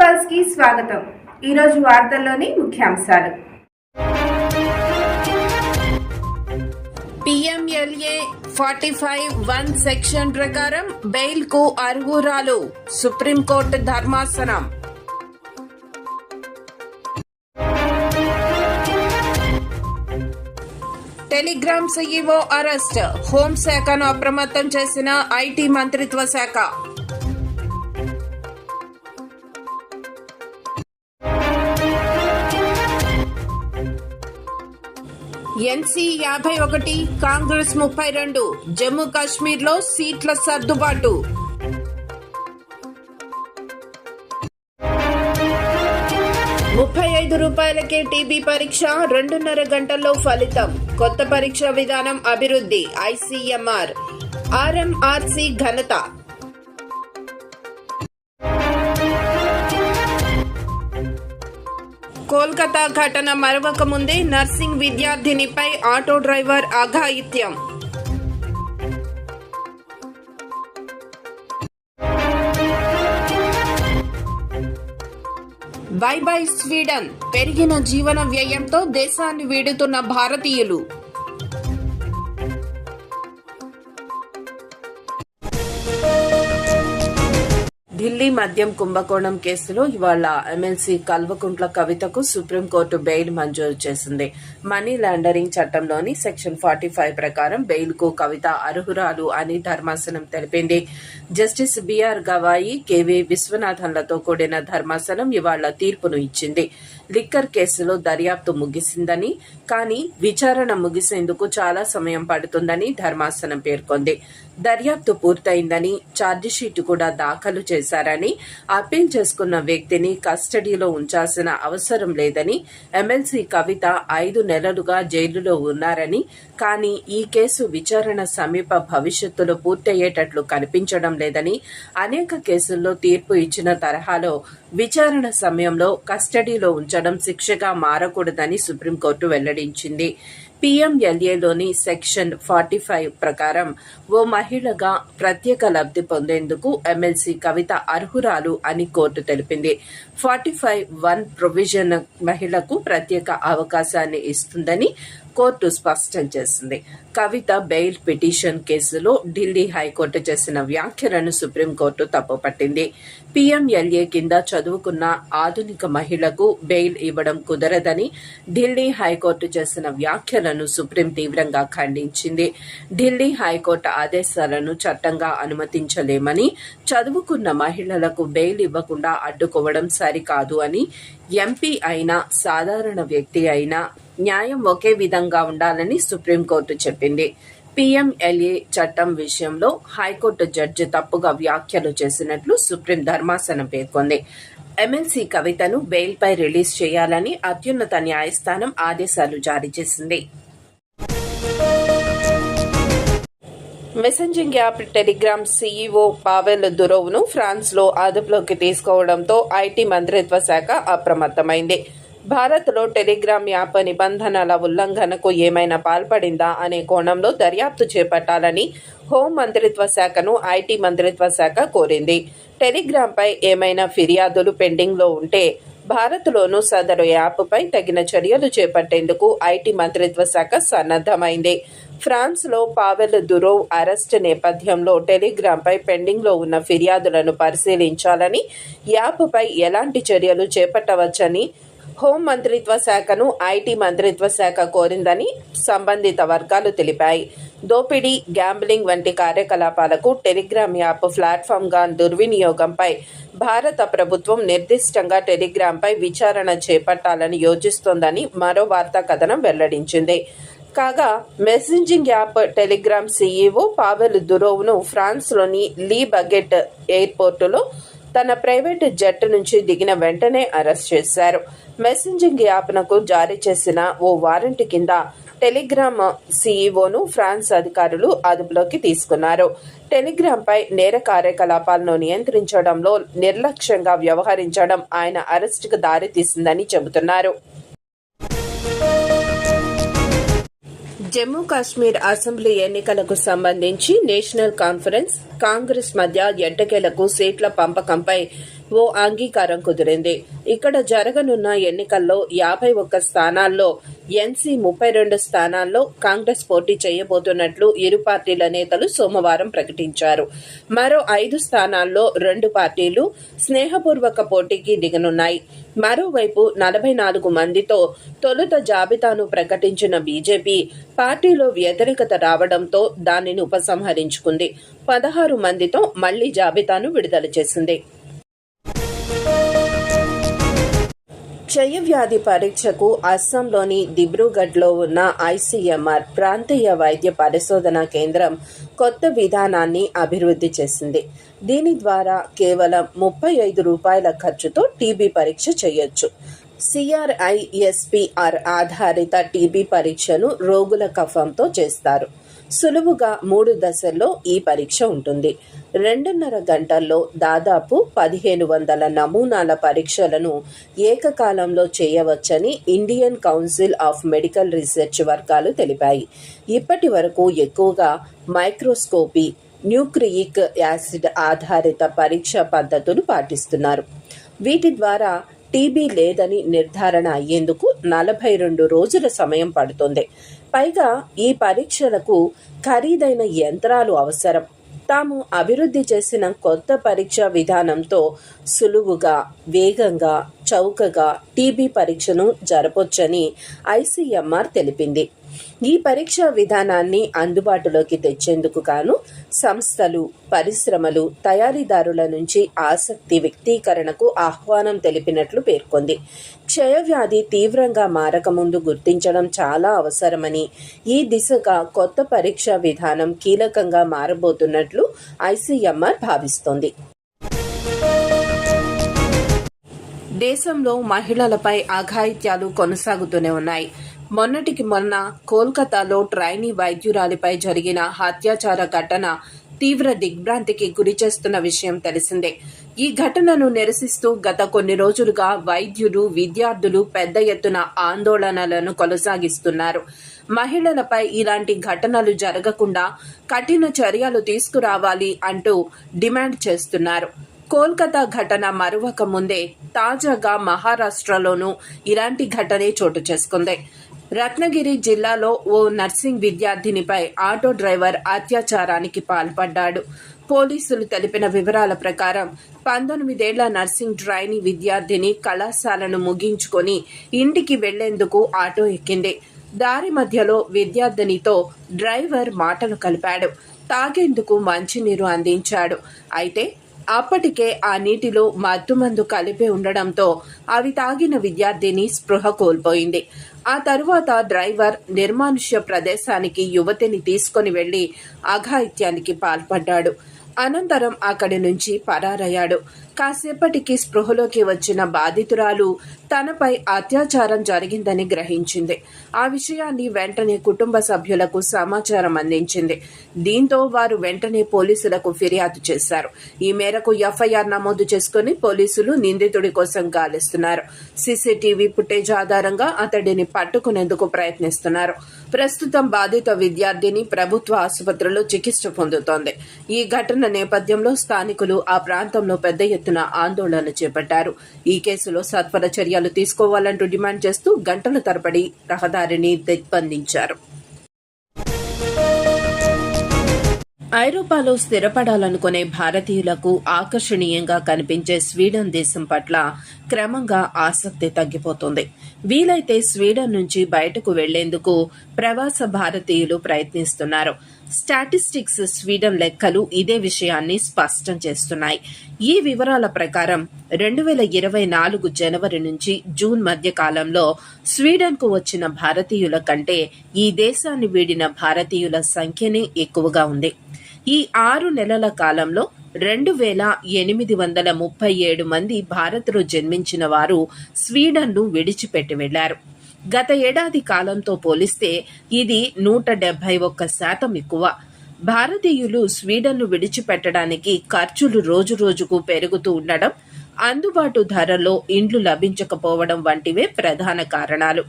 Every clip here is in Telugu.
పల్స్కి స్వాగతం. ఈరోజు వార్తల్లోని ముఖ్యాంశాలు. PMLA forty five one section ప్రకారం బెయిల్కు అర్హురాలు సుప్రీంకోర్టు ధర్మాసనం. Telegram CEO arrest. హోంశాఖను అప్రమత్తం చేసిన ఐటీ మంత్రిత్వ శాఖ. ఎన్సీ యాభై ఒకటి కాంగ్రెస్ ముప్పై రెండు జమ్మూ కాశ్మీర్లో సీట్ల సర్దుబాటు. ముప్పై ఐదు రూపాయలకే టీబీ పరీక్ష రెండున్నర గంటల్లో ఫలితం. కొత్త పరీక్ష విధానం అభివృద్ధి ఐసీఎంఆర్. ఆర్ఎంఆర్సీ ఘనత. కోల్కతా ఘటన మరవక ముందే నర్సింగ్ విద్యార్థినిపై ఆటో డ్రైవర్ అఘాయిత్యం. Bye bye Sweden. పెరిగిన జీవన వ్యయంతో దేశాన్ని వీడుతున్న భారతీయులు. ఢిల్లీ మద్యం కుంభకోణం కేసులో ఇవాళ ఎమ్మెల్సీ కల్వకుంట్ల కవితకు సుప్రీంకోర్టు బెయిల్ మంజూరు చేసింది. మనీ లాండరింగ్ చట్టంలోని సెక్షన్ ఫార్టీ ఫైవ్ ప్రకారం బెయిల్కు కవిత అర్హురాలు అని ధర్మాసనం తెలిపింది. జస్టిస్ బిఆర్ గవాయి కెవి విశ్వనాథన్లతో కూడిన ధర్మాసనం ఇవాళ తీర్పును ఇచ్చింది. లిక్కర్ కేసులో దర్యాప్తు ముగిసిందని కానీ విచారణ ముగిసేందుకు చాలా సమయం పడుతుందని ధర్మాసనం పేర్కొంది. దర్యాప్తు పూర్తయిందని ఛార్జిషీట్ కూడా దాఖలు చేశారని అప్పీల్ చేసుకున్న వ్యక్తిని కస్టడీలో ఉంచాల్సిన అవసరం లేదని ఎమ్మెల్సీ కవిత ఐదు నెలలుగా జైలులో ఉన్నారని కానీ ఈ కేసు విచారణ సమీప భవిష్యత్తులో పూర్తయ్యేటట్లు కనిపించడం లేదని అనేక కేసుల్లో తీర్పు ఇచ్చిన తరహాలో విచారణ సమయంలో కస్టడీలో ఉంచడం శిక్షగా మారకూడదని సుప్రీంకోర్టు వెల్లడించింది. పీఎంఎల్ఏలోని సెక్షన్ ఫార్టీ ఫైవ్ ప్రకారం ఓ మహిళగా ప్రత్యేక లబ్ధి పొందేందుకు ఎమ్మెల్సీ కవిత అర్హురాలు అని కోర్టు తెలిపింది. ఫార్టీ ఫైవ్ వన్ ప్రొవిజన్ మహిళకు ప్రత్యేక అవకాశాన్ని ఇస్తుందని కోర్టు స్పష్టం చేసింది. కవిత బెయిల్ పిటిషన్ కేసులో ఢిల్లీ హైకోర్టు చేసిన వ్యాఖ్యలను సుప్రీంకోర్టు తప్పుపట్టింది. పీఎంఎల్ఏ కింద చదువుకున్న ఆధునిక మహిళకు బెయిల్ ఇవ్వడం కుదరదని ఢిల్లీ హైకోర్టు చేసిన వ్యాఖ్యలను సుప్రీం తీవ్రంగా ఖండించింది. ఢిల్లీ హైకోర్టు ఆదేశాలను చట్టంగా అనుమతించలేమని చదువుకున్న మహిళలకు బెయిల్ ఇవ్వకుండా అడ్డుకోవడం సరికాదు అని ఎంపీ అయినా సాధారణ వ్యక్తి అయినా న్యాయం ఒకే విధంగా ఉండాలని సుప్రీంకోర్టు చెప్పింది. పీఎంఎల్ఏ చట్టం విషయంలో హైకోర్టు జడ్జి తప్పుగా వ్యాఖ్యలు చేసినట్లు సుప్రీం ధర్మాసనం పేర్కొంది. ఎమ్మెల్సీ కవితను బెయిల్పై రిలీజ్ చేయాలని అత్యున్నత న్యాయస్థానం ఆదేశాలు జారీ చేసింది. Messaging app Telegram CEO Pavel దురోవ్ను ఫ్రాన్స్లో అదుపులోకి తీసుకోవడంతో ఐటీ మంత్రిత్వ శాఖ అప్రమత్తమైంది. భారత్లో టెలిగ్రామ్ యాప్ నిబంధనల ఉల్లంఘనకు ఏమైనా పాల్పడిందా అనే కోణంలో దర్యాప్తు చేపట్టాలని హోం మంత్రిత్వ శాఖను ఐటీ మంత్రిత్వ శాఖ కోరింది. టెలిగ్రామ్పై ఏమైనా ఫిర్యాదులు పెండింగ్లో ఉంటే భారత్లోనూ సదరు యాప్పై తగిన చర్యలు చేపట్టేందుకు ఐటీ మంత్రిత్వ శాఖ సన్నద్ధమైంది. ఫ్రాన్స్లో పావెల్ దురోవ్ అరెస్ట్ నేపథ్యంలో టెలిగ్రామ్పై పెండింగ్లో ఉన్న ఫిర్యాదులను పరిశీలించాలని యాప్పై ఎలాంటి చర్యలు చేపట్టవచ్చని హోం మంత్రిత్వ శాఖను ఐటీ మంత్రిత్వ శాఖ కోరిందని సంబంధిత వర్గాలు తెలిపాయి. దోపిడీ గ్యాంబ్లింగ్ వంటి కార్యకలాపాలకు టెలిగ్రామ్ యాప్ ప్లాట్ఫామ్గా దుర్వినియోగంపై భారత ప్రభుత్వం నిర్దిష్టంగా టెలిగ్రామ్పై విచారణ చేపట్టాలని యోచిస్తోందని మరో వార్తా కథనం వెల్లడించింది. కాగా messaging app Telegram CEO Pavel దురోవ్ను ఫ్రాన్స్లోని లీ బగెట్ ఎయిర్పోర్టులో తన ప్రైవేటు జెట్ నుంచి దిగిన వెంటనే అరెస్ట్ చేశారు. మెసెంజింగ్ యాప్నకు జారీ చేసిన ఓ వారెంట్ కింద టెలిగ్రామ్ సీఈఓను ఫ్రాన్స్ అధికారులు అదుపులోకి తీసుకున్నారు. టెలిగ్రామ్పై నేర కార్యకలాపాలను నియంత్రించడంలో నిర్లక్ష్యంగా వ్యవహరించడం ఆయన అరెస్టుకు దారితీసిందని చెబుతున్నారు. జమ్మూ కాశ్మీర్ అసెంబ్లీ ఎన్నికలకు సంబంధించి నేషనల్ కాన్ఫరెన్స్ కాంగ్రెస్ మధ్య ఎంటకేలకు సీట్ల పంపకంపై ఓ అంగీకారం కుదిరింది. ఇక్కడ జరగనున్న ఎన్నికల్లో యాభై ఒక్క స్థానాల్లో ఎన్సీ ముప్పై రెండు స్థానాల్లో కాంగ్రెస్ పోటీ చేయబోతున్నట్లు ఇరు పార్టీల నేతలు సోమవారం ప్రకటించారు. మరో ఐదు స్థానాల్లో రెండు పార్టీలు స్నేహపూర్వక పోటీకి దిగనున్నాయి. మరోవైపు నలభై నాలుగు మందితో తొలుత జాబితాను ప్రకటించిన బీజేపీ పార్టీలో వ్యతిరేకత రావడంతో దానిని ఉపసంహరించుకుంది. పదహారు మందితో మళ్ళీ జాబితాను విడుదల చేసింది. క్షయవ్యాధి పరీక్షకు అస్సాంలోని దిబ్రూగఢ్లో ఉన్న ఐసీఎంఆర్ ప్రాంతీయ వైద్య పరిశోధన కేంద్రం కొత్త విధానాన్ని అభివృద్ధి చేసింది. దీని ద్వారా కేవలం ముప్పై ఐదు రూపాయల ఖర్చుతో టీబీ పరీక్ష చేయొచ్చు. సిఆర్ఐఎస్పిఆర్ ఆధారిత టీబీ పరీక్షను రోగుల కఫంతో చేస్తారు. సులువుగా మూడు దశల్లో ఈ పరీక్ష ఉంటుంది. రెండున్నర గంటల్లో దాదాపు పదిహేను వందల నమూనాల పరీక్షలను ఏకకాలంలో చేయవచ్చని Indian Council of Medical Research వర్గాలు తెలిపాయి. ఇప్పటి వరకు ఎక్కువగా మైక్రోస్కోపీ న్యూక్రియిక్ యాసిడ్ ఆధారిత పరీక్ష పద్ధతులు పాటిస్తున్నారు. వీటి ద్వారా టీబీ లేదని నిర్ధారణ అయ్యేందుకు నలభై రెండు రోజుల సమయం పడుతుంది. పైగా ఈ పరీక్షలకు ఖరీదైన యంత్రాలు అవసరం. తాము అభివృద్ధి చేసిన కొత్త పరీక్ష విధానంతో సులువుగా వేగంగా చౌకగా టీబీ పరీక్షను జరపొచ్చని ఐసీఎంఆర్ తెలిపింది. ఈ పరీక్షా విధానాన్ని అందుబాటులోకి తెచ్చేందుకు గాను సంస్థలు పరిశ్రమలు తయారీదారుల నుంచి ఆసక్తి వ్యక్తీకరణకు ఆహ్వానం తెలిపినట్లు పేర్కొంది. క్షయవ్యాధి తీవ్రంగా మారకముందు గుర్తించడం చాలా అవసరమని ఈ దిశగా కొత్త పరీక్షా విధానం కీలకంగా మారబోతున్నట్లు ఐసీఎంఆర్ భావిస్తోంది. దేశంలో మహిళలపై అఘాయిత్యాలు కొనసాగుతూనే ఉన్నాయి. మొన్నటికి మొన్న కోల్కతాలో ట్రైనీ వైద్యురాలిపై జరిగిన హత్యాచార ఘటన తీవ్ర దిగ్భ్రాంతికి గురి చేస్తున్న విషయం తెలిసిందే. ఈ ఘటనను నిరసిస్తూ గత కొన్ని రోజులుగా వైద్యులు విద్యార్థులు పెద్ద ఎత్తున ఆందోళనలను కొనసాగిస్తున్నారు. మహిళలపై ఇలాంటి ఘటనలు జరగకుండా కఠిన చర్యలు తీసుకురావాలి అంటూ డిమాండ్ చేస్తున్నారు. కోల్కతా ఘటన మరువక ముందే తాజాగా మహారాష్ట్రలోనూ ఇలాంటి ఘటనే చోటు చేసుకుంది. రత్నగిరి జిల్లాలో ఓ నర్సింగ్ విద్యార్థినిపై ఆటో డ్రైవర్ అత్యాచారానికి పాల్పడ్డాడు. పోలీసులు తెలిపిన వివరాల ప్రకారం పంతొమ్మిదేళ్ళ నర్సింగ్ ట్రైనీ విద్యార్థిని కళాశాలను ముగించుకొని ఇంటికి వెళ్ళేందుకు ఆటో ఎక్కింది. దారి మధ్యలో విద్యార్థినితో డ్రైవర్ మాటలు కలిపాడు. తాగేందుకు మంచినీరు అందించాడు. అయితే అప్పటికే ఆ నీటిలో మత్తుమందు కలిపి ఉండడంతో అవి తాగిన విద్యార్థిని స్పృహ కోల్పోయింది. ఆ తరువాత డ్రైవర్ నిర్మానుష్య ప్రదేశానికి యువతిని తీసుకుని వెళ్ళి అఘాయిత్యానికి పాల్పడ్డాడు. అనంతరం అక్కడి నుంచి పరారయ్యాడు. కాసేపటికి స్పృహలోకి వచ్చిన బాధితురాలు తనపై అత్యాచారం జరిగిందని గ్రహించింది. ఆ విషయాన్ని వెంటనే కుటుంబ సభ్యులకు సమాచారం అందించింది. దీంతో వారు వెంటనే పోలీసులకు ఫిర్యాదు చేశారు. ఈ మేరకు ఎఫ్ఐఆర్ నమోదు చేసుకుని పోలీసులు నిందితుడి కోసం గాలిస్తున్నారు. సీసీటీవీ ఫుటేజ్ ఆధారంగా అతడిని పట్టుకునేందుకు ప్రయత్నిస్తున్నారు. ప్రస్తుతం బాధిత విద్యార్థిని ప్రభుత్వ ఆసుపత్రిలో చికిత్స పొందుతోంది. ఈ ఘటన నేపథ్యంలో స్థానికులు ఆ ప్రాంతంలో పెద్ద ఎత్తున ఆందోళన చేపట్టారు. ఈ కేసులో సత్వర చర్యలు తీసుకోవాలంటూ డిమాండ్ చేస్తూ గంటల తరబడి రహదారిని దిగ్బంధించారు. ఐరోపాలో స్థిరపడాలనుకునే భారతీయులకు ఆకర్షణీయంగా కనిపించే స్వీడన్ దేశం పట్ల క్రమంగా ఆసక్తి తగ్గిపోతుంది. వీలైతే స్వీడన్ నుంచి బయటకు వెళ్ళేందుకు ప్రవాస భారతీయులు ప్రయత్నిస్తున్నారు. స్టాటిస్టిక్స్ స్వీడన్ లెక్కలు ఇదే విషయాన్ని స్పష్టం చేస్తున్నాయి. ఈ వివరాల ప్రకారం రెండు వేల ఇరవై నాలుగు జనవరి నుంచి జూన్ మధ్య కాలంలో స్వీడన్కు వచ్చిన భారతీయుల కంటే ఈ దేశాన్ని వీడిన భారతీయుల సంఖ్యనే ఎక్కువగా ఉంది. ఈ ఆరు నెలల కాలంలో రెండు వేల ఎనిమిది వందల ముప్పై ఏడు మంది భారత్లో జన్మించిన వారు స్వీడన్ను విడిచిపెట్టి వెళ్ళారు గత ఏడాది కాలంతో పోలిస్తే ఇది నూట డెబ్బై ఒక్క శాతం ఎక్కువ. భారతీయులు స్వీడన్ను విడిచిపెట్టడానికి ఖర్చులు రోజు రోజుకు పెరుగుతూ ఉండడం అందుబాటు ధరలో ఇండ్లు లభించకపోవడం వంటివే ప్రధాన కారణాలు.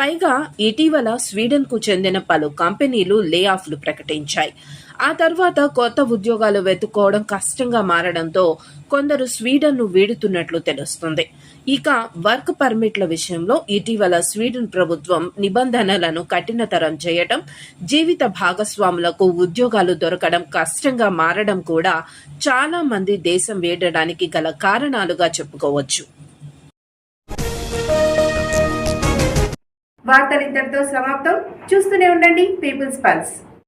పైగా ఇటీవల స్వీడన్కు చెందిన పలు కంపెనీలు లే ఆఫ్లు ప్రకటించాయి. ఆ తర్వాత కొత్త ఉద్యోగాలు వెతుక్కోవడం కష్టంగా మారడంతో కొందరు స్వీడన్ను వీడుతున్నట్లు తెలుస్తుంది. ఇక వర్క్ పర్మిట్ల విషయంలో ఇటీవల స్వీడన్ ప్రభుత్వం నిబంధనలను కఠినతరం చేయటం జీవిత భాగస్వాములకు ఉద్యోగాలు దొరకడం కష్టంగా మారడం కూడా చాలా మంది దేశం వేడడానికి గల కారణాలుగా చెప్పుకోవచ్చు. వార్తలు ఇంతటితో సమాప్తం. చూస్తూనే ఉండండి. People's Pulse.